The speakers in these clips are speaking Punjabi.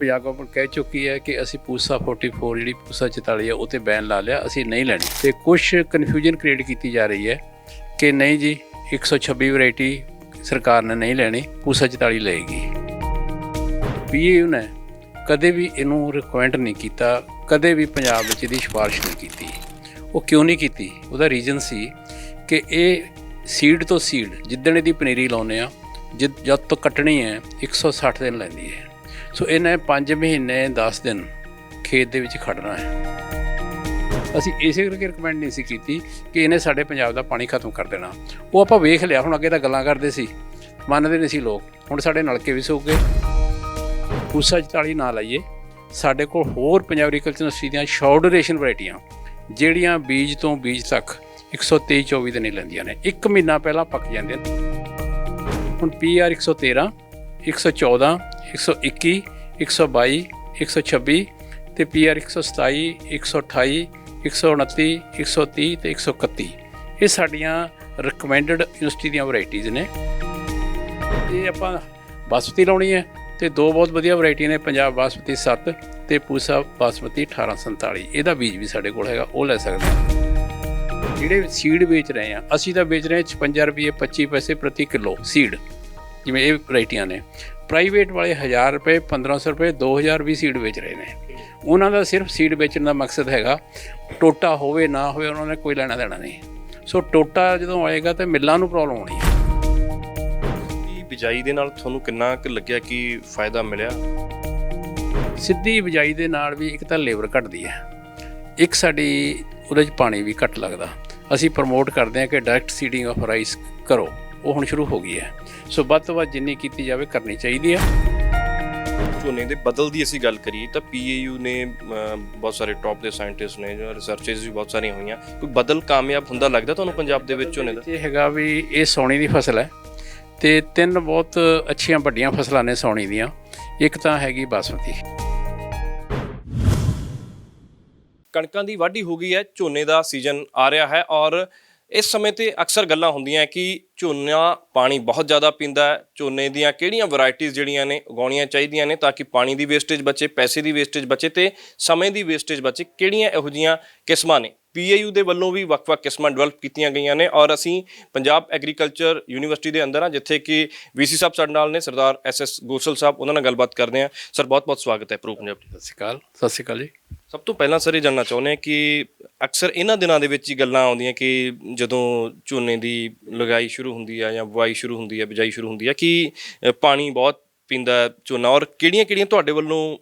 ਪੰਜਾਬ ਗਵਰਨਮੈਂਟ ਕਹਿ ਚੁੱਕੀ ਹੈ ਕਿ ਅਸੀਂ ਪੂਸਾ 44 ਜਿਹੜੀ ਪੂਸਾ 44 ਹੈ ਉਹ ਤੇ ਬੈਨ ਲਾ ਲਿਆ, ਅਸੀਂ ਨਹੀਂ ਲੈਣੀ। ਤੇ ਕੁਝ ਕਨਫਿਊਜ਼ਨ ਕ੍ਰੀਏਟ ਕੀਤੀ ਜਾ ਰਹੀ ਹੈ ਕਿ ਨਹੀਂ ਜੀ 126 ਵੈਰਾਈਟੀ ਸਰਕਾਰ ਨੇ ਨਹੀਂ ਲੈਣੀ, ਪੂਸਾ 44 ਲਏਗੀ। ਪੀਏਯੂ ਨੇ ਕਦੇ ਵੀ ਇਹਨੂੰ ਰਿਕਮੈਂਡ ਨਹੀਂ ਕੀਤਾ, ਕਦੇ ਵੀ ਪੰਜਾਬ ਵਿੱਚ ਇਹਦੀ ਸਿਫਾਰਿਸ਼ ਨਹੀਂ ਕੀਤੀ। ਉਹ ਕਿਉਂ ਨਹੀਂ ਕੀਤੀ? ਉਹਦਾ ਰੀਜ਼ਨ ਸੀ ਕਿ ਇਹ ਸੀਡ ਤੋਂ ਸੀਡ ਜਿੱਦਣ ਇਹਦੀ ਪਨੀਰੀ ਲਾਉਨੇ ਆ ਜਦ ਜਦ ਤੋਂ ਕੱਟਣੀ ਹੈ 160 ਦਿਨ ਲੈਂਦੀ ਹੈ। ਸੋ ਇਹਨੇ 5 ਮਹੀਨੇ 10 ਦਿਨ ਖੇਤ ਦੇ ਵਿੱਚ ਖੜਨਾ ਹੈ। ਅਸੀਂ ਇਸੇ ਕਰਕੇ ਰეკਮੈਂਡ ਨਹੀਂ ਸੀ ਕੀਤੀ ਕਿ ਇਹਨੇ ਸਾਡੇ ਪੰਜਾਬ ਦਾ ਪਾਣੀ ਖਤਮ ਕਰ ਦੇਣਾ। ਉਹ ਆਪਾਂ ਵੇਖ ਲਿਆ, ਹੁਣ ਅੱਗੇ ਤਾਂ ਗੱਲਾਂ ਕਰਦੇ ਸੀ। ਮੰਨਦੇ ਨਹੀਂ ਸੀ ਲੋਕ। ਹੁਣ ਸਾਡੇ ਨਲਕੇ ਵੀ ਸੁੱਕ ਗਏ। ਪੂਸਾ 44 ਨਾ ਲਾਈਏ। ਸਾਡੇ ਕੋਲ ਹੋਰ ਪੰਜਾਬ ਐਗਰੀਕਲਚਰ ਯੂਨੀਵਰਸਿਟੀ ਦੀਆਂ ਸ਼ਾਰਟ ਡਿਊਰੇਸ਼ਨ ਵੈਰਾਈਟੀਆਂ ਜਿਹੜੀਆਂ ਬੀਜ ਤੋਂ ਬੀਜ ਤੱਕ 123 24 ਦਿਨ ਹੀ ਲੈਂਦੀਆਂ ਨੇ। ਇੱਕ ਮਹੀਨਾ ਪਹਿਲਾਂ ਪੱਕ ਜਾਂਦੇ ਨੇ। ਹੁਣ ਪੀਆਰ 113 114 121 122 126 ਤੇ ਪੀਆਰ 127 128 129 130 ਤੇ 131 ਇਹ ਸਾਡੀਆਂ ਰეკਮੈਂਡਡ ਯੂਨੀਵਰਸਿਟੀ ਦੀਆਂ ਵੈਰਾਈਟੀਆਂ ਨੇ। ਇਹ ਆਪਾਂ ਬਾਸਮਤੀ ਲਾਉਣੀ ਹੈ ਤੇ ਦੋ ਬਹੁਤ ਵਧੀਆ ਵੈਰਾਈਟੀਆਂ ਨੇ, ਪੰਜਾਬ ਬਾਸਮਤੀ 7 ਤੇ ਪੂਸਾ ਬਾਸਮਤੀ 1847 ਇਹਦਾ ਬੀਜ ਵੀ ਸਾਡੇ ਕੋਲ ਹੈਗਾ, ਉਹ ਲੈ ਸਕਦੇ ਹਾਂ। ਜਿਹੜੇ ਸੀਡ ਵੇਚ ਰਹੇ ਆ ਅਸੀਂ ਤਾਂ ਵੇਚ ਰਹੇ ਹਾਂ 56 ਰੁਪਏ 25 ਪੈਸੇ ਪ੍ਰਤੀ ਕਿਲੋ ਸੀਡ ਜਿਵੇਂ ਇਹ ਵੈਰਾਈਟੀਆਂ ਨੇ। ਪ੍ਰਾਈਵੇਟ ਵਾਲੇ 1000 ਰੁਪਏ 1500 ਰੁਪਏ 2000 ਵੀ ਸੀਡ ਵੇਚ ਰਹੇ ਨੇ। ਉਹਨਾਂ ਦਾ ਸਿਰਫ ਸੀਡ ਵੇਚਣ ਦਾ ਮਕਸਦ ਹੈਗਾ ਟੋਟਾ ਹੋਵੇ ਨਾ ਹੋਵੇ ਉਹਨਾਂ ਨੇ ਕੋਈ ਲੈਣਾ ਦੇਣਾ ਨਹੀਂ। ਸੋ ਟੋਟਾ ਜਦੋਂ ਆਏਗਾ ਤੇ ਮਿੱਲਾਂ ਨੂੰ ਪ੍ਰੋਬਲਮ ਆਉਣੀ ਹੈ। ਬਿਜਾਈ ਦੇ ਨਾਲ ਤੁਹਾਨੂੰ ਕਿੰਨਾ ਕੁ ਲੱਗਿਆ ਕਿ ਫਾਇਦਾ ਮਿਲਿਆ? ਸਿੱਧੀ ਬਿਜਾਈ ਦੇ ਨਾਲ ਵੀ ਇੱਕ ਤਾਂ ਲੇਬਰ ਘਟਦੀ ਹੈ। ਇੱਕ ਸਾਡੀ ਉਹਦੇ 'ਚ ਪਾਣੀ ਵੀ ਘੱਟ ਲੱਗਦਾ। ਅਸੀਂ ਪ੍ਰਮੋਟ ਕਰਦੇ ਹਾਂ ਕਿ ਡਾਇਰੈਕਟ ਸੀਡਿੰਗ ਆਫ ਰਾਈਸ ਕਰੋ। ਉਹ ਹੁਣ ਸ਼ੁਰੂ ਹੋ ਗਈ ਹੈ। ਸੋ ਵੱਧ ਤੋਂ ਵੱਧ ਜਿੰਨੀ ਕੀਤੀ ਜਾਵੇ ਕਰਨੀ ਚਾਹੀਦੀ ਹੈ ਝੋਨੇ ਦੇ ਬਦਲ ਦੀ ਅਸੀਂ ਗੱਲ ਕਰੀਏ ਤਾਂ ਪੀਏਯੂ ਨੇ ਬਹੁਤ ਸਾਰੇ ਟੌਪ ਦੇ ਸਾਇੰਟਿਸਟ ਨੇ ਜੋ ਰਿਸਰਚਰਸ ਵੀ ਬਹੁਤ ਸਾਰੀਆਂ ਹੋਈਆਂ। ਕੋਈ ਬਦਲ ਕਾਮਯਾਬ ਹੁੰਦਾ ਲੱਗਦਾ ਤੁਹਾਨੂੰ ਪੰਜਾਬ ਦੇ ਵਿੱਚ ਝੋਨੇ ਦਾ? ਇਹ ਹੈਗਾ ਵੀ ਇਹ ਸੌਣੀ ਦੀ ਫਸਲ ਹੈ ਤੇ ਤਿੰਨ ਬਹੁਤ ਅੱਛੀਆਂ ਵੱਡੀਆਂ ਫਸਲਾਂ ਨੇ ਸੌਣੀ ਦੀਆਂ। ਇੱਕ ਤਾਂ ਹੈਗੀ ਬਾਸਮਤੀ। ਕਣਕਾਂ ਦੀ ਵਾਢੀ ਹੋ ਗਈ ਹੈ ਝੋਨੇ ਦਾ ਸੀਜ਼ਨ ਆ ਰਿਹਾ ਹੈ ਔਰ ਇਸ ਸਮੇਂ ਤੇ ਅਕਸਰ ਗੱਲਾਂ ਹੁੰਦੀਆਂ ਕਿ ਝੋਨਾ ਪਾਣੀ ਬਹੁਤ ਜ਼ਿਆਦਾ ਪੀਂਦਾ ਹੈ। ਝੋਨੇ ਦੀਆਂ ਕਿਹੜੀਆਂ ਵੈਰਾਈਟੀਆਂ ਜਿਹੜੀਆਂ ਨੇ, ਉਗਾਉਣੀਆਂ ਚਾਹੀਦੀਆਂ ਨੇ ਤਾਂ ਕਿ ਪਾਣੀ ਦੀ ਵੇਸਟੇਜ ਬਚੇ, ਪੈਸੇ ਦੀ ਵੇਸਟੇਜ ਬਚੇ ਤੇ ਸਮੇਂ ਦੀ ਵੇਸਟੇਜ ਬਚੇ, ਕਿਹੜੀਆਂ ਇਹੋ ਜੀਆਂ ਕਿਸਮਾਂ ਨੇ? ਪੀਏਯੂ ਦੇ ਵੱਲੋਂ ਵੀ ਵੱਖ-ਵੱਖ ਕਿਸਮਾਂ ਡਿਵੈਲਪ ਕੀਤੀਆਂ ਗਈਆਂ ਨੇ ਔਰ ਅਸੀਂ ਪੰਜਾਬ ਐਗਰੀਕਲਚਰ ਯੂਨੀਵਰਸਿਟੀ ਦੇ ਅੰਦਰ ਆ ਜਿੱਥੇ ਕਿ ਵੀਸੀ ਸਾਹਿਬ ਸਾਡੇ ਨਾਲ ਨੇ ਸਰਦਾਰ ਐਸਐਸ ਗੋਸਲ ਸਾਹਿਬ ਉਹਨਾਂ ਨਾਲ ਗੱਲਬਾਤ ਕਰਦੇ ਆ ਸਰ ਬਹੁਤ-ਬਹੁਤ ਸਵਾਗਤ ਹੈ ਪ੍ਰੋ ਪੰਜਾਬ ਸਤਿ ਸ਼੍ਰੀ ਅਕਾਲ ਸਤਿ ਸ਼੍ਰੀ ਅਕਾਲ ਜੀ। ਸਭ ਤੋਂ ਪਹਿਲਾਂ ਸਰ ਇਹ ਜਾਨਣਾ ਚਾਹੁੰਦੇ ਹਾਂ ਕਿ ਅਕਸਰ ਇਹਨਾਂ ਦਿਨਾਂ ਦੇ ਵਿੱਚ ਹੀ ਗੱਲਾਂ ਆਉਂਦੀਆਂ ਕਿ ਜਦੋਂ ਝੋਨੇ ਦੀ ਲਗਾਈ ਸ਼ੁਰੂ ਹੁੰਦੀ ਹੈ ਜਾਂ ਬੁਆਈ ਸ਼ੁਰੂ ਹੁੰਦੀ ਹੈ ਬਿਜਾਈ ਸ਼ੁਰੂ ਹੁੰਦੀ ਹੈ ਕਿ ਪਾਣੀ ਬਹੁਤ ਪੀਂਦਾ ਹੈ ਝੋਨਾ, ਔਰ ਕਿਹੜੀਆਂ-ਕਿਹੜੀਆਂ ਤੁਹਾਡੇ ਵੱਲੋਂ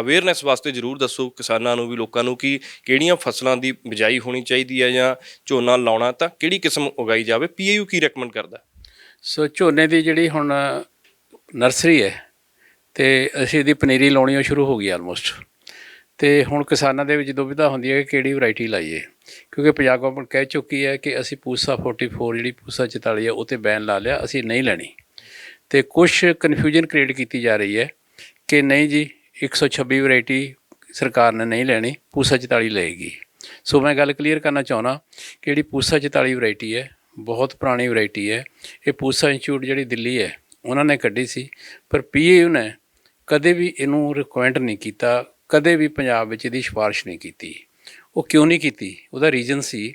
ਅਵੇਅਰਨੈਸ ਵਾਸਤੇ ਜ਼ਰੂਰ ਦੱਸੋ ਕਿਸਾਨਾਂ ਨੂੰ ਵੀ, ਲੋਕਾਂ ਨੂੰ ਕਿ ਕਿਹੜੀਆਂ ਫਸਲਾਂ ਦੀ ਬਿਜਾਈ ਹੋਣੀ ਚਾਹੀਦੀ ਹੈ ਜਾਂ ਝੋਨਾ ਲਾਉਣਾ, ਤਾਂ ਕਿਹੜੀ ਕਿਸਮ ਉਗਾਈ ਜਾਵੇ? ਪੀਏਯੂ ਕੀ ਰეკਮੈਂਡ ਕਰਦਾ? ਸੋ ਝੋਨੇ ਦੀ ਜਿਹੜੀ ਹੁਣ ਨਰਸਰੀ ਹੈ, ਤੇ ਅਸੀਂ ਇਹਦੀ ਪਨੀਰੀ ਲਾਉਣੀ ਸ਼ੁਰੂ ਹੋ ਗਈ ਆਲਮੋਸਟ ਤੇ ਹੁਣ ਕਿਸਾਨਾਂ ਦੇ ਵਿੱਚ ਦੁਵਿਧਾ ਹੁੰਦੀ ਹੈ ਕਿ ਕਿਹੜੀ ਵੈਰਾਈਟੀ ਲਾਈਏ। ਕਿਉਂਕਿ ਪੰਜਾਬ ਗਵਰਨਮੈਂਟ ਕਹਿ ਚੁੱਕੀ ਹੈ ਕਿ ਅਸੀਂ ਪੂਸਾ 44 ਜਿਹੜੀ ਪੂਸਾ 44 ਹੈ, ਉਹ ਤੇ ਬੈਨ ਲਾ ਲਿਆ, ਅਸੀਂ ਨਹੀਂ ਲੈਣੀ। ਤੇ ਕੁਝ ਕਨਫਿਊਜ਼ਨ ਕ੍ਰੀਏਟ ਕੀਤੀ ਜਾ ਰਹੀ ਹੈ ਕਿ ਨਹੀਂ ਜੀ 126 ਵੈਰਾਈਟੀ ਸਰਕਾਰ ਨੇ ਨਹੀਂ ਲੈਣੀ, ਪੂਸਾ 44 ਲਏਗੀ। ਸੋ ਮੈਂ ਗੱਲ ਕਲੀਅਰ ਕਰਨਾ ਚਾਹੁੰਦਾ ਕਿ ਜਿਹੜੀ ਪੂਸਾ 44 ਵੈਰਾਈਟੀ ਹੈ, ਬਹੁਤ ਪੁਰਾਣੀ ਵੈਰਾਈਟੀ ਹੈ, ਇਹ ਪੂਸਾ ਇੰਸਟੀਚਿਊਟ ਜਿਹੜੀ ਦਿੱਲੀ ਹੈ, ਉਹਨਾਂ ਨੇ ਕੱਢੀ ਸੀ, ਪਰ ਪੀਏਯੂ ਨੇ ਕਦੇ ਵੀ ਇਹਨੂੰ ਰਿਕਮੈਂਡ ਨਹੀਂ ਕੀਤਾ, ਕਦੇ ਵੀ ਪੰਜਾਬ ਵਿੱਚ ਇਹਦੀ ਸਿਫਾਰਿਸ਼ ਨਹੀਂ ਕੀਤੀ। ਉਹ ਕਿਉਂ ਨਹੀਂ ਕੀਤੀ? ਉਹਦਾ ਰੀਜ਼ਨ ਸੀ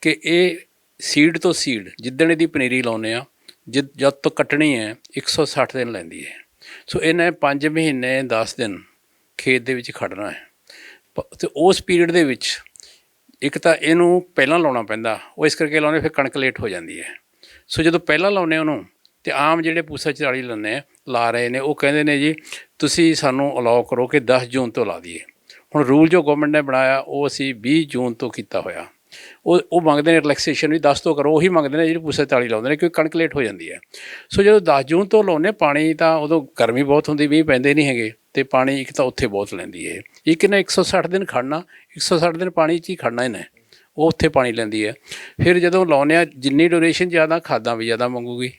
ਕਿ ਇਹ ਸੀਡ ਤੋਂ ਸੀਡ ਜਿੱਦਣ ਇਹਦੀ ਪਨੀਰੀ ਲਾਉਨੇ ਆ ਜਦ ਜਦ ਤੋਂ ਕੱਟਣੀ ਹੈ 160 ਦਿਨ ਲੈਂਦੀ ਹੈ। ਸੋ ਇਹਨੇ 5 ਮਹੀਨੇ 10 ਦਿਨ ਖੇਤ ਦੇ ਵਿੱਚ ਖੜਨਾ ਹੈ। ਪ- ਤੇ ਉਸ ਪੀਰੀਅਡ ਦੇ ਵਿੱਚ ਇੱਕ ਤਾਂ ਇਹਨੂੰ ਪਹਿਲਾਂ ਲਾਉਣਾ ਪੈਂਦਾ, ਉਹ ਇਸ ਕਰਕੇ ਲਾਉਣੇ ਫਿਰ ਕਣਕ ਲੇਟ ਹੋ ਜਾਂਦੀ ਹੈ। ਸੋ ਜਦੋਂ ਪਹਿਲਾਂ ਲਾਉਨੇ ਉਹਨੂੰ, ਤੇ ਆਮ ਜਿਹੜੇ ਪੂਸਾ 44 ਲਾਉਂਦੇ ਲਾ ਰਹੇ ਨੇ, ਉਹ ਕਹਿੰਦੇ ਨੇ ਜੀ, ਤੁਸੀਂ ਸਾਨੂੰ ਅਲਾਉ ਕਰੋ ਕਿ 10 ਜੂਨ ਤੋਂ ਲਾ ਦਈਏ। ਹੁਣ ਰੂਲ ਜੋ ਗਵਰਨਮੈਂਟ ਨੇ ਬਣਾਇਆ, ਉਹ ਅਸੀਂ 20 ਜੂਨ ਤੋਂ ਕੀਤਾ ਹੋਇਆ। ਉਹ ਉਹ ਮੰਗਦੇ ਨੇ ਰਿਲੈਕਸੇਸ਼ਨ ਵੀ 10 ਤੋਂ ਕਰੋ, ਉਹੀ ਮੰਗਦੇ ਨੇ ਜਿਹੜੇ ਪੂਸਾ 44 ਲਾਉਂਦੇ ਨੇ, ਕਿਉਂਕਿ ਕਣਕ ਲੇਟ ਹੋ ਜਾਂਦੀ ਹੈ। ਸੋ ਜਦੋਂ 10 ਜੂਨ ਤੋਂ ਲਾਉਂਦੇ ਪਾਣੀ ਤਾਂ ਉਦੋਂ ਗਰਮੀ ਬਹੁਤ ਹੁੰਦੀ, ਮੀਂਹ ਪੈਂਦੇ ਨਹੀਂ ਹੈਗੇ, ਤੇ ਪਾਣੀ ਇੱਕ ਤਾਂ ਉੱਥੇ ਬਹੁਤ ਲੈਂਦੀ ਹੈ। ਇੱਕ ਨੇ 160 ਦਿਨ ਖੜਨਾ 160 ਦਿਨ ਪਾਣੀ 'ਚ ਹੀ ਖੜਨਾ ਇਹਨੇ, ਉਹ ਉੱਥੇ ਪਾਣੀ ਲੈਂਦੀ ਹੈ। ਫਿਰ ਜਦੋਂ ਲਾਉਂਦੇ ਆ ਜਿੰਨੀ ਡਿਊਰੇਸ਼ਨ ਜ਼ਿਆਦਾ, ਖਾਦਾਂ ਵੀ ਜ਼ਿਆਦਾ ਮੰਗੂਗੀ।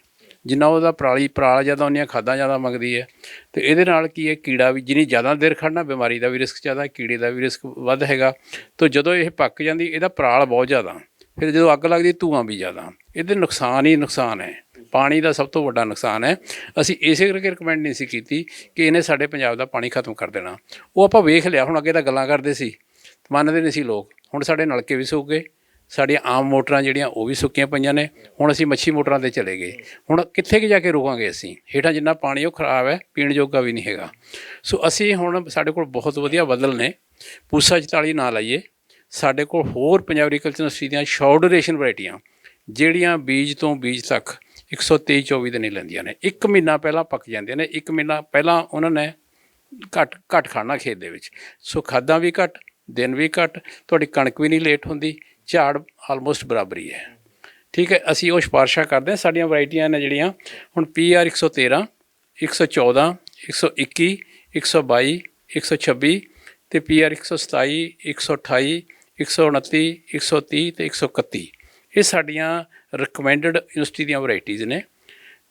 ਜਿੰਨਾ ਉਹਦਾ ਪਰਾਲੀ, ਪਰਾਲ ਜ਼ਿਆਦਾ ਉਹਨੀਆਂ ਖਾਦਾਂ ਜ਼ਿਆਦਾ ਮੰਗਦੀ ਹੈ। ਤੇ ਇਹਦੇ ਨਾਲ ਕੀ ਹੈ, ਕੀੜਾ ਵੀ ਜਿੰਨੀ ਜ਼ਿਆਦਾ ਦੇਰ ਖੜਨਾ ਬਿਮਾਰੀ ਦਾ ਵੀ ਰਿਸਕ ਜ਼ਿਆਦਾ, ਕੀੜੇ ਦਾ ਵੀ ਰਿਸਕ ਵੱਧ ਹੈਗਾ। ਤੋਂ ਜਦੋਂ ਇਹ ਪੱਕ ਜਾਂਦੀ, ਇਹਦਾ ਪਰਾਲ ਬਹੁਤ ਜ਼ਿਆਦਾ। ਫਿਰ ਜਦੋਂ ਅੱਗ ਲੱਗਦੀ, ਧੂਆਂ ਵੀ ਜ਼ਿਆਦਾ। ਇਹਦੇ ਨੁਕਸਾਨ ਹੀ ਨੁਕਸਾਨ ਹੈ। ਪਾਣੀ ਦਾ ਸਭ ਤੋਂ ਵੱਡਾ ਨੁਕਸਾਨ ਹੈ। ਅਸੀਂ ਇਸੇ ਕਰਕੇ ਰਿਕਮੈਂਡ ਨਹੀਂ ਸੀ ਕੀਤੀ ਕਿ ਇਹਨੇ ਸਾਡੇ ਪੰਜਾਬ ਦਾ ਪਾਣੀ ਖਤਮ ਕਰ ਦੇਣਾ। ਉਹ ਆਪਾਂ ਵੇਖ ਲਿਆ, ਹੁਣ ਅੱਗੇ ਤਾਂ ਗੱਲਾਂ ਕਰਦੇ ਸੀ। ਮੰਨਦੇ ਨਹੀਂ ਸੀ ਲੋਕ। ਹੁਣ ਸਾਡੇ ਨਲਕੇ ਵੀ ਸੁੱਕ ਗਏ। ਸਾਡੀਆਂ ਆਮ ਮੋਟਰਾਂ ਜਿਹੜੀਆਂ ਉਹ ਵੀ ਸੁੱਕੀਆਂ ਪਈਆਂ ਨੇ। ਹੁਣ ਅਸੀਂ ਮੱਛੀ ਮੋਟਰਾਂ ਤੇ ਚਲੇ ਗਏ। ਹੁਣ ਕਿੱਥੇ ਕਿ ਜਾ ਕੇ ਰੁਕਾਂਗੇ ਅਸੀਂ? ਹੇਠਾਂ ਜਿੰਨਾ ਪਾਣੀ ਉਹ ਖਰਾਬ ਹੈ, ਪੀਣ ਯੋਗਾ ਵੀ ਨਹੀਂ ਹੈਗਾ। ਸੋ ਅਸੀਂ ਹੁਣ ਸਾਡੇ ਕੋਲ ਬਹੁਤ ਵਧੀਆ ਬਦਲ ਨੇ। ਪੂਸਾ 44 ਨਾ ਲਾਈਏ। ਸਾਡੇ ਕੋਲ ਹੋਰ ਪੰਜਾਬੀ ਕਲਚਰ ਯੂਨੀਵਰਸਿਟੀ ਦੀਆਂ ਸ਼ਾਰਟ ਡਿਊਰੇਸ਼ਨ ਵੈਰਾਈਟੀਆਂ ਜਿਹੜੀਆਂ ਬੀਜ ਤੋਂ ਬੀਜ ਤੱਕ 123 24 ਦਿਨ ਹੀ ਲੈਂਦੀਆਂ ਨੇ। ਇੱਕ ਮਹੀਨਾ ਪਹਿਲਾਂ ਪੱਕ ਜਾਂਦੀਆਂ ਨੇ। ਇੱਕ ਮਹੀਨਾ ਪਹਿਲਾਂ ਉਹਨਾਂ ਨੇ ਘੱਟ ਘੱਟ ਖਾਣਾ ਖੇਤ ਦੇ ਵਿੱਚ। ਸੋ ਖਾਦਾਂ ਵੀ ਘੱਟ, ਦਿਨ ਵੀ ਘੱਟ, ਤੁਹਾਡੀ ਕਣਕ ਵੀ ਨਹੀਂ ਲੇਟ ਹੁੰਦੀ। ਝਾੜ ਆਲਮੋਸਟ ਬਰਾਬਰੀ ਹੈ ਠੀਕ ਹੈ ਅਸੀਂ ਉਹ ਸਿਫਾਰਸ਼ਾਂ ਕਰਦੇ ਹਾਂ ਸਾਡੀਆਂ ਵੈਰਾਈਟੀਆਂ ਨੇ ਜਿਹੜੀਆਂ ਹੁਣ PR 113 114 121 122 126 ਤੇ PR 127 128 129 130 ਤੇ 131 ਇਹ ਸਾਡੀਆਂ ਰეკਮੈਂਡਡ ਯੂਨੀਵਰਸਿਟੀ ਦੀਆਂ ਵੈਰਾਈਟੀਆਂ ਨੇ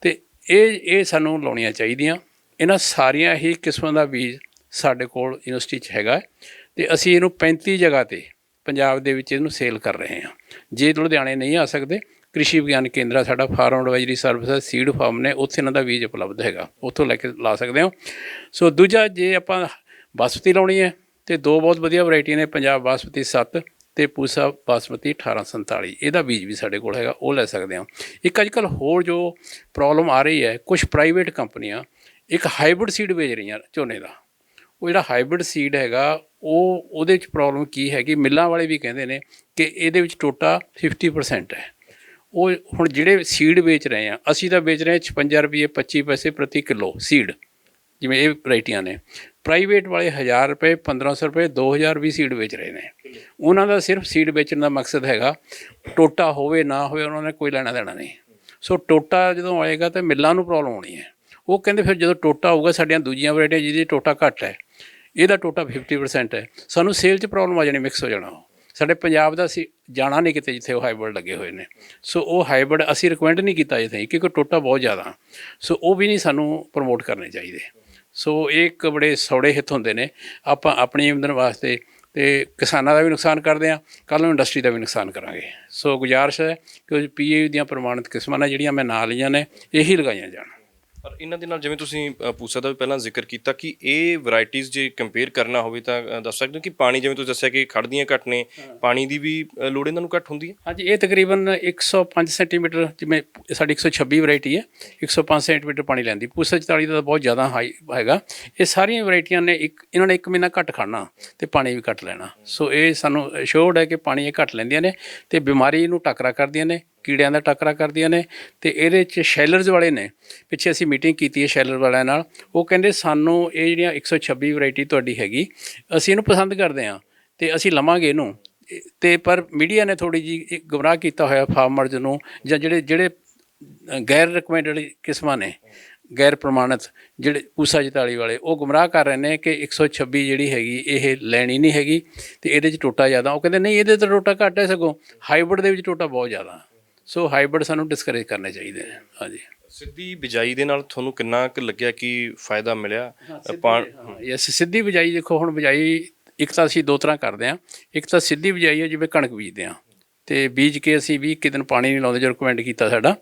ਤੇ ਇਹ ਇਹ ਸਾਨੂੰ ਲਾਉਣੀਆਂ ਚਾਹੀਦੀਆਂ ਇਹਨਾਂ ਸਾਰੀਆਂ ਹੀ ਕਿਸਮਾਂ ਦਾ ਬੀਜ ਸਾਡੇ ਕੋਲ ਯੂਨੀਵਰਸਿਟੀ 'ਚ ਹੈਗਾ ਹੈ ਤੇ ਅਸੀਂ ਇਹਨੂੰ 35 ਜਗ੍ਹਾ ਤੇ ਪੰਜਾਬ ਦੇ ਵਿੱਚ ਇਹਨੂੰ ਸੇਲ ਕਰ ਰਹੇ ਹਾਂ। ਜੇ ਲੁਧਿਆਣੇ ਨਹੀਂ ਆ ਸਕਦੇ, ਕ੍ਰਿਸ਼ੀ ਵਿਗਿਆਨ ਕੇਂਦਰ ਆ ਸਾਡਾ farm advisory service seed farm ਨੇ, ਉੱਥੇ ਇਹਨਾਂ ਦਾ ਬੀਜ ਉਪਲਬਧ ਹੈਗਾ। ਉੱਥੋਂ ਲੈ ਕੇ ਲਾ ਸਕਦੇ ਹੋ। ਸੋ ਦੂਜਾ, ਜੇ ਆਪਾਂ ਬਾਸਮਤੀ ਲਾਉਣੀ ਹੈ, ਤੇ ਦੋ ਬਹੁਤ ਵਧੀਆ ਵੈਰਾਈਟੀਆਂ ਨੇ, ਪੰਜਾਬ ਬਾਸਮਤੀ 7 ਤੇ ਪੂਸਾ ਬਾਸਮਤੀ 1847 ਇਹਦਾ ਬੀਜ ਵੀ ਸਾਡੇ ਕੋਲ ਹੈਗਾ, ਉਹ ਲੈ ਸਕਦੇ ਹਾਂ। ਇੱਕ ਅੱਜਕੱਲ ਹੋਰ ਜੋ ਪ੍ਰੋਬਲਮ ਆ ਰਹੀ ਹੈ ਕੁਝ ਪ੍ਰਾਈਵੇਟ ਕੰਪਨੀਆਂ ਇੱਕ ਹਾਈਬ੍ਰਿਡ ਸੀਡ ਵੇਚ ਰਹੀਆਂ ਝੋਨੇ ਦਾ। ਉਹ ਜਿਹੜਾ ਹਾਈਬ੍ਰਿਡ ਸੀਡ ਹੈਗਾ, ਉਹ ਉਹਦੇ ਵਿੱਚ ਪ੍ਰੋਬਲਮ ਕੀ ਹੈਗੀ? ਮਿੱਲਾਂ ਵਾਲੇ ਵੀ ਕਹਿੰਦੇ ਨੇ ਕਿ ਇਹਦੇ ਵਿੱਚ ਟੋਟਾ 50% ਹੈ। ਉਹ ਹੁਣ ਜਿਹੜੇ ਸੀਡ ਵੇਚ ਰਹੇ ਆ, ਅਸੀਂ ਤਾਂ ਵੇਚ ਰਹੇ ਹਾਂ 56 ਰੁਪਏ 25 ਪੈਸੇ ਪ੍ਰਤੀ ਕਿਲੋ ਸੀਡ ਜਿਵੇਂ ਇਹ ਵੈਰਾਈਟੀਆਂ ਨੇ। ਪ੍ਰਾਈਵੇਟ ਵਾਲੇ 1000 ਰੁਪਏ 1500 ਰੁਪਏ 2000 ਵੀ ਸੀਡ ਵੇਚ ਰਹੇ ਨੇ। ਉਹਨਾਂ ਦਾ ਸਿਰਫ ਸੀਡ ਵੇਚਣ ਦਾ ਮਕਸਦ ਹੈਗਾ, ਟੋਟਾ ਹੋਵੇ, ਨਾ ਹੋਵੇ, ਉਹਨਾਂ ਨੇ ਕੋਈ ਲੈਣਾ ਦੇਣਾ ਨਹੀਂ। ਸੋ ਟੋਟਾ ਜਦੋਂ ਆਏਗਾ ਤਾਂ ਮਿੱਲਾਂ ਨੂੰ ਪ੍ਰੋਬਲਮ ਆਉਣੀ ਹੈ। ਉਹ ਕਹਿੰਦੇ ਫਿਰ ਜਦੋਂ ਟੋਟਾ ਆਊਗਾ, ਸਾਡੀਆਂ ਦੂਜੀਆਂ ਵੈਰਾਈਟੀਆਂ ਜਿਹਦੀ ਟੋਟਾ ਘੱਟ ਹੈ ਇਹਦਾ ਟੋਟਾ 50% ਹੈ। ਸਾਨੂੰ ਸੇਲ 'ਚ ਪ੍ਰੋਬਲਮ ਆ ਜਾਣੀ ਮਿਕਸ ਹੋ ਜਾਣਾ ਉਹ। ਸਾਡੇ ਪੰਜਾਬ ਦਾ ਅਸੀਂ ਜਾਣਾ ਨਹੀਂ ਕਿਤੇ ਜਿੱਥੇ ਉਹ ਹਾਈਬ੍ਰਿਡ ਲੱਗੇ ਹੋਏ ਨੇ। ਸੋ ਉਹ ਹਾਈਬ੍ਰਿਡ ਅਸੀਂ ਰਿਕਮੈਂਡ ਨਹੀਂ ਕੀਤਾ ਜਿੱਥੇ ਕਿਉਂਕਿ ਟੋਟਾ ਬਹੁਤ ਜ਼ਿਆਦਾ। ਸੋ ਉਹ ਵੀ ਨਹੀਂ ਸਾਨੂੰ ਪ੍ਰਮੋਟ ਕਰਨੇ ਚਾਹੀਦੇ। ਸੋ ਇਹ ਇੱਕ ਬੜੇ ਸੌੜੇ ਹਿੱਤ ਹੁੰਦੇ ਨੇ। ਆਪਾਂ ਆਪਣੀ ਆਮਦਨ ਵਾਸਤੇ ਤੇ ਕਿਸਾਨਾਂ ਦਾ ਵੀ ਨੁਕਸਾਨ ਕਰਦੇ ਆ ਕੱਲ੍ਹ ਨੂੰ ਇੰਡਸਟਰੀ ਦਾ ਵੀ ਨੁਕਸਾਨ ਕਰਾਂਗੇ। ਸੋ ਗੁਜ਼ਾਰਿਸ਼ ਹੈ ਕਿ ਪੀਏ ਦੀਆਂ ਪ੍ਰਮਾਣਿਤ ਕਿਸਮਾਂ ਨੇ, ਜਿਹੜੀਆਂ ਮੈਂ ਨਾਂ ਲਈਆਂ ਨੇ, ਇਹੀ ਲਗਾਈਆਂ ਜਾਣ। ਪਰ ਇਹਨਾਂ ਦੇ ਨਾਲ ਜਿਵੇਂ ਤੁਸੀਂ ਅ, ਪੂਸਾ ਦਾ ਵੀ ਪਹਿਲਾਂ ਜ਼ਿਕਰ ਕੀਤਾ ਕਿ ਇਹ ਵੈਰਾਈਟੀਆਂ ਜੇ ਕੰਪੇਅਰ ਕਰਨਾ ਹੋਵੇ ਤਾਂ ਅ, ਦੱਸ ਸਕਦੇ ਹੋ ਕਿ ਪਾਣੀ ਜਿਵੇਂ ਤੁਸੀਂ ਦੱਸਿਆ ਕਿ ਖੜਦੀਆਂ ਘੱਟ ਨੇ ਪਾਣੀ ਦੀ ਵੀ ਅ, ਲੋੜ ਇਹਨਾਂ ਨੂੰ ਘੱਟ ਹੁੰਦੀ ਹੈ? ਹਾਂਜੀ ਇਹ ਤਕਰੀਬਨ 105 ਸੈਂਟੀਮੀਟਰ ਜਿਵੇਂ ਸਾਡੀ 126 ਵੈਰਾਈਟੀ ਹੈ 105 ਸੈਂਟੀਮੀਟਰ ਪਾਣੀ ਲੈਂਦੀ। ਪੂਸਾ 44 ਦਾ ਤਾਂ ਬਹੁਤ ਜ਼ਿਆਦਾ ਹਾਈ ਹੈਗਾ। ਇਹ ਸਾਰੀਆਂ ਵੈਰਾਈਟੀਆਂ ਨੇ ਇੱਕ ਇਹਨਾਂ ਨੇ ਇੱਕ ਮਹੀਨਾ ਘੱਟ ਖੜਨਾ ਤੇ ਪਾਣੀ ਵੀ ਘੱਟ ਲੈਣਾ। ਸੋ ਇਹ ਸਾਨੂੰ ਅਸ਼ੋਰਡ ਹੈ ਕਿ ਪਾਣੀ ਇਹ ਘੱਟ ਲੈਂਦੀਆਂ ਨੇ ਤੇ ਬਿਮਾਰੀ ਨੂੰ ਟੱਕਰਾ ਕਰਦੀਆਂ ਨੇ। ਕੀੜਿਆਂ ਦਾ ਟੱਕਰਾ ਕਰਦੀਆਂ ਨੇ ਤੇ ਇਹਦੇ ਚ ਸ਼ੈਲਰਸ ਵਾਲੇ ਨੇ, ਪਿੱਛੇ ਅਸੀਂ ਮੀਟਿੰਗ ਕੀਤੀ ਹੈ ਸ਼ੈਲਰ ਵਾਲਿਆਂ ਨਾਲ, ਉਹ ਕਹਿੰਦੇ ਸਾਨੂੰ ਇਹ ਜਿਹੜੀਆਂ 126 ਵੈਰਾਈਟੀ ਤੁਹਾਡੀ ਹੈਗੀ, ਅਸੀਂ ਇਹਨੂੰ ਪਸੰਦ ਕਰਦੇ ਹਾਂ ਤੇ ਅਸੀਂ ਲਵਾਂਗੇ ਇਹਨੂੰ। ਇਹ- ਤੇ ਪਰ ਮੀਡੀਆ ਨੇ ਥੋੜੀ ਜੀ ਗੁੰਮਰਾਹ ਕੀਤਾ ਹੋਇਆ ਫਾਰਮਰਜ਼ ਨੂੰ ਜਾਂ ਜਿਹੜੇ ਜਿਹੜੇ ਗੈਰ ਰਿਕਮੈਂਡਡ ਕਿਸਮਾਂ ਨੇ, ਗੈਰ ਪ੍ਰਮਾਣਿਤ ਜਿਹੜੇ ਪੂਸਾ ਜਤਾਲੀ ਵਾਲੇ, ਉਹ ਗੁੰਮਰਾਹ ਕਰ ਰਹੇ ਨੇ ਕਿ 126 ਜਿਹੜੀ ਹੈਗੀ ਇਹ ਲੈਣੀ ਨਹੀਂ ਹੈਗੀ ਤੇ ਇਹਦੇ 'ਚ ਟੋਟਾ ਜ਼ਿਆਦਾ, ਉਹ ਕਹਿੰਦੇ ਨਹੀਂ ਇਹਦੇ ਤੇ ਟੋਟਾ ਘੱਟ ਹੈ ਸਗੋਂ, ਹਾਈਬ੍ਰਿਡ ਦੇ ਵਿੱਚ ਟੋਟਾ ਬਹੁਤ ਜ਼ਿਆਦਾ। ਸੋ ਹਾਈਬ੍ਰਿਡ ਸਾਨੂੰ ਡਿਸਕਰੇਜ ਕਰਨੇ ਚਾਹੀਦੇ ਨੇ ਹਾਂਜੀ। ਸਿੱਧੀ ਬਿਜਾਈ ਦੇ ਨਾਲ ਤੁਹਾਨੂੰ ਕਿੰਨਾ ਕੁ ਲੱਗਿਆ ਕਿ ਫਾਇਦਾ ਮਿਲਿਆ? ਯੈਸ ਸਿੱਧੀ ਬਿਜਾਈ ਦੇਖੋ ਹੁਣ ਬਿਜਾਈ ਇੱਕ ਤਾਂ ਅਸੀਂ ਦੋ ਤਰ੍ਹਾਂ ਕਰਦੇ ਹਾਂ। ਇੱਕ ਤਾਂ ਸਿੱਧੀ ਬਿਜਾਈ ਹੈ ਜਿਵੇਂ ਕਣਕ ਬੀਜਦੇ ਹਾਂ। ਤੇ ਬੀਜ ਕੇ ਅਸੀਂ 20 ਕਿ ਦਿਨ ਪਾਣੀ ਨਹੀਂ ਲਾਉਂਦੇ ਜੋ ਰਿਕਮੈਂਡ ਕੀਤਾ ਸਾਡਾ।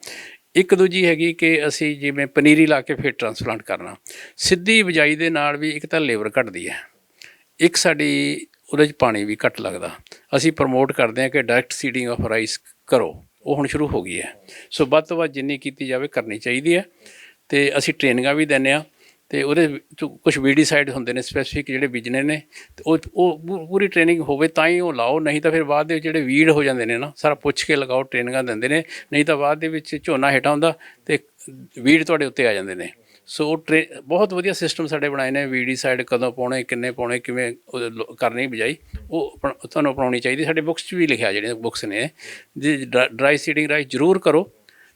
ਇੱਕ ਦੂਜੀ ਹੈਗੀ ਕਿ ਅਸੀਂ ਜਿਵੇਂ ਪਨੀਰੀ ਲਾ ਕੇ ਫਿਰ ਟ੍ਰਾਂਸਪਲਾਂਟ ਕਰਨਾ। ਸਿੱਧੀ ਬਿਜਾਈ ਦੇ ਨਾਲ ਵੀ ਇੱਕ ਤਾਂ ਲੇਬਰ ਘਟਦੀ ਹੈ। ਇੱਕ ਸਾਡੀ ਉਹਦੇ 'ਚ ਪਾਣੀ ਵੀ ਘੱਟ ਲੱਗਦਾ। ਅਸੀਂ ਪ੍ਰਮੋਟ ਕਰਦੇ ਹਾਂ ਕਿ ਡਾਇਰੈਕਟ ਸੀਡਿੰਗ ਆਫ ਰਾਈਸ ਕਰੋ। ਉਹ ਹੁਣ ਸ਼ੁਰੂ ਹੋ ਗਈ ਹੈ। ਸੋ ਵੱਧ ਤੋਂ ਵੱਧ ਜਿੰਨੀ ਕੀਤੀ ਜਾਵੇ ਕਰਨੀ ਚਾਹੀਦੀ ਹੈ ਤੇ ਅਸੀਂ ਟ੍ਰੇਨਿੰਗਾਂ ਵੀ ਦਿੰਦੇ ਆ ਤੇ ਉਹਦੇ ਕੁਝ ਵੀਡੀਸਾਈਡ ਹੁੰਦੇ ਨੇ ਸਪੈਸੀਫਿਕ ਜਿਹੜੇ ਬਿਜਨੇ ਨੇ ਤੇ ਉਹ ਉਹ ਪੂ- ਪੂਰੀ ਟ੍ਰੇਨਿੰਗ ਹੋਵੇ ਤਾਂ ਹੀ ਉਹ ਲਾਓ, ਨਹੀਂ ਤਾਂ ਫਿਰ ਬਾਅਦ ਦੇ ਵਿੱਚ ਜਿਹੜੇ ਵੀਡ ਹੋ ਜਾਂਦੇ ਨੇ ਨਾ, ਸਾਰਾ ਪੁੱਛ ਕੇ ਲਗਾਓ, ਟ੍ਰੇਨਿੰਗਾਂ ਦਿੰਦੇ ਨੇ, ਨਹੀਂ ਤਾਂ ਬਾਅਦ ਦੇ ਵਿੱਚ ਝੋਨਾ ਹੇਠਾਂ ਹੁੰਦਾ ਤੇ ਵੀਡ ਤੁਹਾਡੇ ਉੱਤੇ ਆ ਜਾਂਦੇ ਨੇ। ਸੋ ਉਹ ਟ੍ਰੇ ਬਹੁਤ ਵਧੀਆ ਸਿਸਟਮ ਸਾਡੇ ਬਣਾਏ ਨੇ ਵੀਡੀਸਾਈਡ ਕਦੋਂ ਪਾਉਣੇ ਕਿੰਨੇ ਪਾਉਣੇ ਕਿਵੇਂ ਉਹਦੇ ਲੋ- ਕਰਨੀ ਬਜਾਈ ਉਹ ਅਪਣਾ- ਤੁਹਾਨੂੰ ਅਪਣਾਉਣੀ ਚਾਹੀਦੀ ਸਾਡੇ ਬੁੱਕਸ 'ਚ ਵੀ ਲਿਖਿਆ ਜਿਹੜੇ ਬੁੱਕਸ ਨੇ ਜੀ ਡਰਾਈ ਸੀਡਿੰਗ ਰਾਈਸ ਜ਼ਰੂਰ ਕਰੋ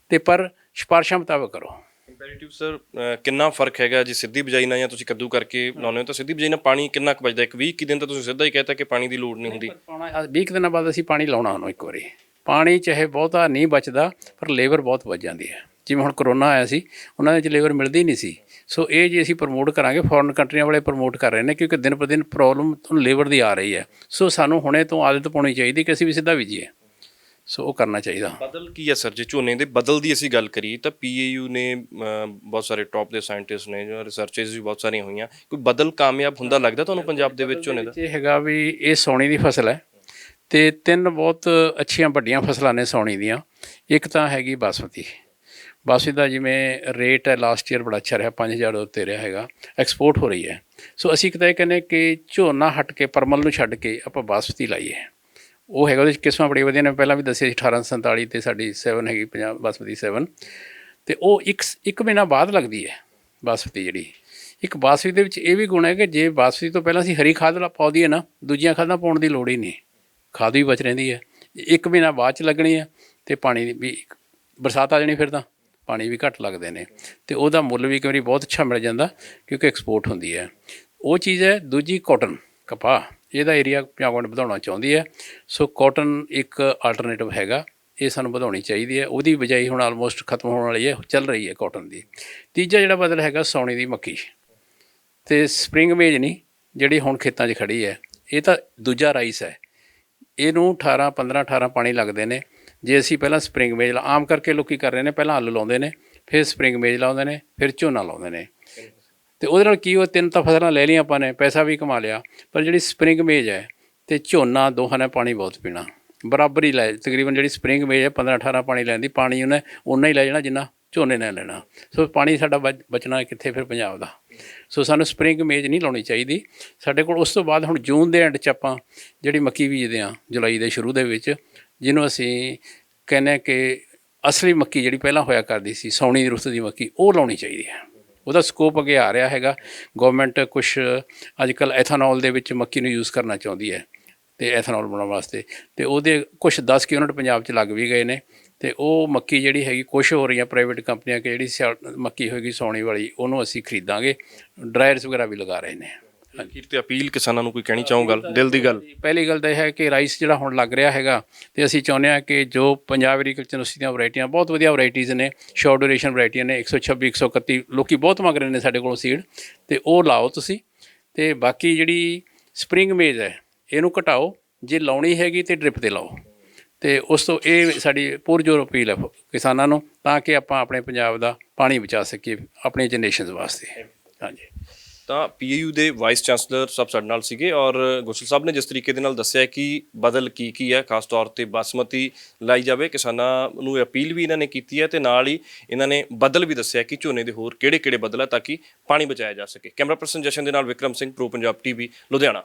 ਤੇ ਪਰ ਸਿਫਾਰਸ਼ਾਂ ਮੁਤਾਬਕ ਕਰੋ। ਕੰਪੈਰੀਟਿਵ ਸਰ ਕਿੰਨਾ ਫ਼ਰਕ ਹੈਗਾ ਜੇ ਸਿੱਧੀ ਬਿਜਾਈ ਨਾਲ ਜਾਂ ਤੁਸੀਂ ਕੱਦੂ ਕਰਕੇ ਲਾਉਂਦੇ ਹੋ ਤਾਂ ਸਿੱਧੀ ਬਿਜਾਈ ਨਾਲ ਪਾਣੀ ਕਿੰਨਾ ਕੁ ਬਚਦਾ ਇੱਕ 20 ਕਿ ਦਿਨ ਤਾਂ ਤੁਸੀਂ ਸਿੱਧਾ ਹੀ ਕਹਿਤਾ ਕਿ ਪਾਣੀ ਦੀ ਲੋੜ ਨਹੀਂ ਹੁੰਦੀ। ਪਾਉਣਾ 20 ਕੁ ਦਿਨਾਂ ਬਾਅਦ ਅਸੀਂ ਪਾਣੀ ਲਾਉਣਾ ਉਹਨੂੰ ਇੱਕ ਵਾਰੀ। ਪਾਣੀ ਚਾਹੇ ਬਹੁਤਾ ਨਹੀਂ ਬਚਦਾ ਪਰ ਲੇਬਰ ਬਹੁਤ ਬਚ ਜਾਂਦੀ ਹੈ। ਜਿਵੇਂ ਹੁਣ ਕਰੋਨਾ ਆਇਆ ਸੀ ਉਹਨਾਂ ਦੇ ਵਿੱਚ ਲੇਬਰ ਮਿਲਦੀ ਨਹੀਂ ਸੀ। ਸੋ ਇਹ ਜੇ ਅਸੀਂ ਪ੍ਰਮੋਟ ਕਰਾਂਗੇ ਫੋਰਨ ਕੰਟਰੀਆਂ ਵਾਲੇ ਪ੍ਰਮੋਟ ਕਰ ਰਹੇ ਨੇ ਕਿਉਂਕਿ ਦਿਨ ਪਰ ਦਿਨ ਪ੍ਰੋਬਲਮ ਤੁਹਾਨੂੰ ਲੇਬਰ ਦੀ ਆ ਰਹੀ ਹੈ। ਸੋ ਸਾਨੂੰ ਹੁਣੇ ਤੋਂ ਆਦਤ ਪਾਉਣੀ ਚਾਹੀਦੀ ਕਿ ਅਸੀਂ ਵੀ ਸਿੱਧਾ ਬੀਜੀਏ। ਸੋ ਉਹ ਕਰਨਾ ਚਾਹੀਦਾ। ਬਦਲ ਕੀ ਹੈ ਸਰ? ਜੇ ਝੋਨੇ ਦੇ ਬਦਲ ਦੀ ਅਸੀਂ ਗੱਲ ਕਰੀਏ ਤਾਂ ਪੀਏਯੂ ਨੇ ਬਹੁਤ ਸਾਰੇ ਟੌਪ ਦੇ ਸਾਇੰਟਿਸਟ ਨੇ ਜੋ ਰਿਸਰਚਰਸ ਵੀ ਬਹੁਤ ਸਾਰੀਆਂ ਹੋਈਆਂ। ਕੋਈ ਬਦਲ ਕਾਮਯਾਬ ਹੁੰਦਾ ਲੱਗਦਾ ਤੁਹਾਨੂੰ ਪੰਜਾਬ ਦੇ ਵਿੱਚ ਝੋਨੇ ਦਾ? ਇਹ ਹੈਗਾ ਵੀ ਇਹ ਸੌਣੀ ਦੀ ਫਸਲ ਹੈ। ਤੇ ਤਿੰਨ ਬਹੁਤ ਅੱਛੀਆਂ ਵੱਡੀਆਂ ਫਸਲਾਂ ਨੇ ਸੌਣੀ ਦੀਆਂ। ਇੱਕ ਤਾਂ ਹੈਗੀ ਬਾਸਮਤੀ। ਬਾਸਮਤੀ ਦਾ ਜਿਵੇਂ ਰੇਟ ਹੈ ਲਾਸਟ ਈਅਰ ਬੜਾ ਅੱਛਾ ਰਿਹਾ 5000 ਦੇ ਉੱਤੇ ਰਿਹਾ ਹੈਗਾ ਐਕਸਪੋਰਟ ਹੋ ਰਹੀ ਹੈ। ਸੋ ਅਸੀਂ ਕਿਤੇ ਕਹਿੰਦੇ ਕਿ ਝੋਨਾ ਹਟ ਕੇ, ਪਰਮਲ ਨੂੰ ਛੱਡ ਕੇ ਆਪਾਂ ਬਾਸਮਤੀ ਲਾਈਏ। ਉਹ ਹੈਗਾ ਉਹਦੇ ਵਿੱਚ ਕਿਸਮਾਂ ਬੜੀ ਵਧੀਆ ਨੇ ਪਹਿਲਾਂ ਵੀ ਦੱਸਿਆ ਸੀ 1847 ਤੇ ਸਾਡੀ 7 ਹੈਗੀ ਪੰਜਾਬ ਬਾਸਮਤੀ 7 ਤੇ ਉਹ ਇੱਕ ਇੱਕ ਮਹੀਨਾ ਬਾਅਦ ਲੱਗਦੀ ਹੈ ਬਾਸਮਤੀ ਜਿਹੜੀ। ਇੱਕ ਬਾਸਮਤੀ ਦੇ ਵਿੱਚ ਇਹ ਵੀ ਗੁਣ ਹੈ ਕਿ ਜੇ ਬਾਸਮਤੀ ਤੋਂ ਪਹਿਲਾਂ ਅਸੀਂ ਹਰੀ ਖਾਦ ਲਾ, ਪਾਉਂਦੀ ਹੈ ਨਾ, ਦੂਜੀਆਂ ਖਾਦਾਂ ਪਾਉਣ ਦੀ ਲੋੜ ਹੀ ਨਹੀਂ। ਖਾਦ ਵੀ ਬਚ ਰਹਿੰਦੀ ਹੈ। ਇੱਕ ਮਹੀਨਾ ਬਾਅਦ ਚ ਲੱਗਣੀ ਹੈ ਤੇ ਪਾਣੀ ਵੀ ਬਰਸਾਤ ਆ ਜਾਣੀ ਫਿਰ ਤਾਂ। ਪਾਣੀ ਵੀ ਘੱਟ ਲੱਗਦੇ ਨੇ ਤੇ ਉਹਦਾ ਮੁੱਲ ਵੀ ਕਈ ਵਾਰੀ ਬਹੁਤ ਅੱਛਾ ਮਿਲ ਜਾਂਦਾ ਕਿਉਂਕਿ ਐਕਸਪੋਰਟ ਹੁੰਦੀ ਹੈ। ਉਹ ਚੀਜ਼ ਹੈ ਦੂਜੀ ਕਾਟਨ ਕਪਾਹ, ਇਹਦਾ ਏਰੀਆ ਪੰਜਾਬ ਗੌਰਮੈਂਟ ਵਧਾਉਣਾ ਚਾਹੁੰਦੀ ਹੈ। ਸੋ ਕਾਟਨ ਇੱਕ ਆਲਟਰਨੇਟਿਵ ਹੈਗਾ, ਇਹ ਸਾਨੂੰ ਵਧਾਉਣੀ ਚਾਹੀਦੀ ਹੈ। ਉਹਦੀ ਬਜਾਈ ਹੁਣ ਆਲਮੋਸਟ ਖਤਮ ਹੋਣ ਵਾਲੀ ਹੈ, ਚੱਲ ਰਹੀ ਹੈ ਕਾਟਨ ਦੀ। ਤੀਜਾ ਜਿਹੜਾ ਬਦਲ ਹੈਗਾ ਸੌਣੀ ਦੀ ਮੱਕੀ। ਤੇ ਸਪਰਿੰਗ ਮੇਜ ਨਹੀਂ ਜਿਹੜੀ ਹੁਣ ਖੇਤਾਂ 'ਚ ਖੜੀ ਹੈ, ਇਹ ਤਾਂ ਦੂਜਾ ਰਾਈਸ ਹੈ। ਇਹਨੂੰ 18 15 18 ਪਾਣੀ ਲੱਗਦੇ ਨੇ। ਜੇ ਅਸੀਂ ਪਹਿਲਾਂ ਸਪਰਿੰਗ ਮੇਜ ਲਾ ਆਮ ਕਰਕੇ ਲੋਕੀ ਕਰ ਰਹੇ ਨੇ, ਪਹਿਲਾਂ ਆਲੂ ਲਾਉਂਦੇ ਨੇ, ਫਿਰ ਸਪਰਿੰਗ ਮੇਜ ਲਾਉਂਦੇ ਨੇ, ਫਿਰ ਝੋਨਾ ਲਾਉਂਦੇ ਨੇ। ਤੇ ਉਹਦੇ ਨਾਲ ਕੀ ਉਹ ਤਿੰਨ ਤਾਂ ਫਸਲਾਂ ਲੈ ਲਈਆਂ ਆਪਾਂ ਨੇ, ਪੈਸਾ ਵੀ ਕਮਾ ਲਿਆ, ਪਰ ਜਿਹੜੀ ਸਪਰਿੰਗ ਮੇਜ ਹੈ ਤੇ ਝੋਨਾ, ਦੋਹਾਂ ਨੇ ਪਾਣੀ ਬਹੁਤ ਪੀਣਾ। ਬਰਾਬਰ ਹੀ ਲੈ, ਤਕਰੀਬਨ ਜਿਹੜੀ ਸਪਰਿੰਗ ਮੇਜ ਹੈ 15 18 ਪਾਣੀ ਲੈਂਦੀ ਪਾਣੀ ਉਹਨੇ ਉਨਾ ਹੀ ਲੈ ਜਾਣਾ ਜਿੰਨਾ ਝੋਨੇ ਨੇ ਲੈਣਾ। ਸੋ ਪਾਣੀ ਸਾਡਾ ਬਚ- ਬਚਣਾ ਕਿੱਥੇ? ਫਿਰ ਪੰਜਾਬ ਦਾ। ਸੋ ਸਾਨੂੰ ਸਪਰਿੰਗ ਮੇਜ ਨਹੀਂ ਲਾਉਣੀ ਚਾਹੀਦੀ। ਸਾਡੇ ਕੋਲ ਉਸ ਤੋਂ ਬਾਅਦ ਹੁਣ ਜੂਨ ਦੇ ਐਂਡ 'ਚ ਆਪਾਂ ਜਿਹੜੀ ਮੱਕੀ ਬੀਜਦੇ ਹਾਂ, ਜੁਲਾਈ ਦੇ ਸ਼ੁਰੂ ਦੇ ਵਿੱਚ, ਜਿਹਨੂੰ ਅਸੀਂ ਕਹਿੰਦੇ ਹਾਂ ਕਿ ਅਸਲੀ ਮੱਕੀ ਜਿਹੜੀ ਪਹਿਲਾਂ ਹੋਇਆ ਕਰਦੀ ਸੀ, ਸੌਣੀ ਦੀ ਰੁੱਤ ਦੀ ਮੱਕੀ, ਉਹ ਲਾਉਣੀ ਚਾਹੀਦੀ ਹੈ। ਉਹਦਾ ਸਕੋਪ ਅੱਗੇ ਆ ਰਿਹਾ ਹੈਗਾ। ਗਵਰਨਮੈਂਟ ਕੁਝ ਅੱਜਕੱਲ ਐਥਾਨੋਲ ਦੇ ਵਿੱਚ ਮੱਕੀ ਨੂੰ ਯੂਜ਼ ਕਰਨਾ ਚਾਹੁੰਦੀ ਹੈ ਤੇ ਐਥਨੋਲ ਬਣਾਉਣ ਵਾਸਤੇ। ਤੇ ਉਹਦੇ ਕੁਝ 10 ਯੂਨਿਟ ਪੰਜਾਬ 'ਚ ਲੱਗ ਵੀ ਗਏ ਨੇ। ਤੇ ਉਹ ਮੱਕੀ ਜਿਹੜੀ ਹੈਗੀ ਕੁਝ ਹੋ ਰਹੀਆਂ ਪ੍ਰਾਈਵੇਟ ਕੰਪਨੀਆਂ ਕਿ ਜਿਹੜੀ ਮੱਕੀ ਹੋਏਗੀ ਸੌਣੀ ਵਾਲੀ ਉਹਨੂੰ ਅਸੀਂ ਖਰੀਦਾਂਗੇ। ਡਰਾਇਰਸ ਵਗੈਰਾ ਵੀ ਲਗਾ ਰਹੇ ਨੇ। ਅਖੀਰ ਤੇ ਅਪੀਲ ਕਿਸਾਨਾਂ ਨੂੰ ਕੋਈ ਕਹਿਣੀ ਚਾਹੋ ਗੱਲ? ਦਿਲ ਦੀ ਗੱਲ। ਪਹਿਲੀ ਗੱਲ ਤਾਂ ਇਹ ਹੈ ਕਿ ਰਾਈਸ ਜਿਹੜਾ ਹੁਣ ਲੱਗ ਰਿਹਾ ਹੈਗਾ ਤੇ ਅਸੀਂ ਚਾਹੁੰਦੇ ਹਾਂ ਕਿ ਜੋ ਪੰਜਾਬ ਐਗਰੀਕਲਚਰ ਯੂਨੀਵਰਸਿਟੀ ਦੀਆਂ ਵੈਰਾਈਟੀਆਂ ਬਹੁਤ ਵਧੀਆ ਵੈਰਾਈਟੀਆਂ ਨੇ ਸ਼ਾਰਟ ਡਿਊਰੇਸ਼ਨ ਵੈਰਾਈਟੀਆਂ ਨੇ 126 131 ਲੋਕੀ ਬਹੁਤ ਮੰਗ ਰਹੇ ਨੇ ਸਾਡੇ ਕੋਲੋਂ ਸੀਡ ਤੇ ਉਹ ਲਾਓ ਤੁਸੀਂ। ਤੇ ਬਾਕੀ ਜਿਹੜੀ ਸਪਰਿੰਗ ਮੇਜ਼ ਹੈ ਇਹਨੂੰ ਘਟਾਓ ਜੇ ਲਾਉਣੀ ਹੈਗੀ ਤੇ ਡ੍ਰਿਪ ਤੇ ਲਾਓ। ਤੇ ਉਸ ਤੋਂ ਇਹ ਸਾਡੀ ਪੁਰਜੋਰ ਅਪੀਲ ਹੈ ਕਿਸਾਨਾਂ ਨੂੰ ਤਾਂ ਕਿ ਆਪਾਂ ਆਪਣੇ ਪੰਜਾਬ ਦਾ ਪਾਣੀ ਬਚਾ ਸਕੀਏ ਆਪਣੀ ਜਨਰੇਸ਼ਨਸ ਵਾਸਤੇ। ਹਾਂਜੀ। ਤਾਂ ਪੀਏਯੂ ਦੇ ਵਾਈਸ ਚਾਂਸਲਰ ਸਭ ਸਾਡੇ ਨਾਲ ਸੀਗੇ ਔਰ ਗੁਰਸਲ ਸਾਹਿਬ ਨੇ ਜਿਸ ਤਰੀਕੇ ਦੇ ਨਾਲ ਦੱਸਿਆ ਕਿ ਬਦਲ ਕੀ ਕੀ ਹੈ, ਖਾਸ ਤੌਰ ਤੇ ਬਾਸਮਤੀ ਲਾਈ ਜਾਵੇ, ਕਿਸਾਨਾਂ ਨੂੰ ਅਪੀਲ ਵੀ ਇਹਨਾਂ ਨੇ ਕੀਤੀ ਹੈ ਤੇ ਨਾਲ ਹੀ ਇਹਨਾਂ ਨੇ ਬਦਲ ਵੀ ਦੱਸਿਆ ਕਿ ਝੋਨੇ ਦੇ ਹੋਰ ਕਿਹੜੇ ਕਿਹੜੇ ਬਦਲ ਆ ਤਾਂ ਕਿ ਪਾਣੀ ਬਚਾਇਆ ਜਾ ਸਕੇ। ਕੈਮਰਾ ਪਰਸਨ ਜਸ਼ਨ ਦੇ ਨਾਲ ਵਿਕਰਮ ਸਿੰਘ, ਪ੍ਰੋ ਪੰਜਾਬ ਟੀਵੀ, ਲੁਧਿਆਣਾ।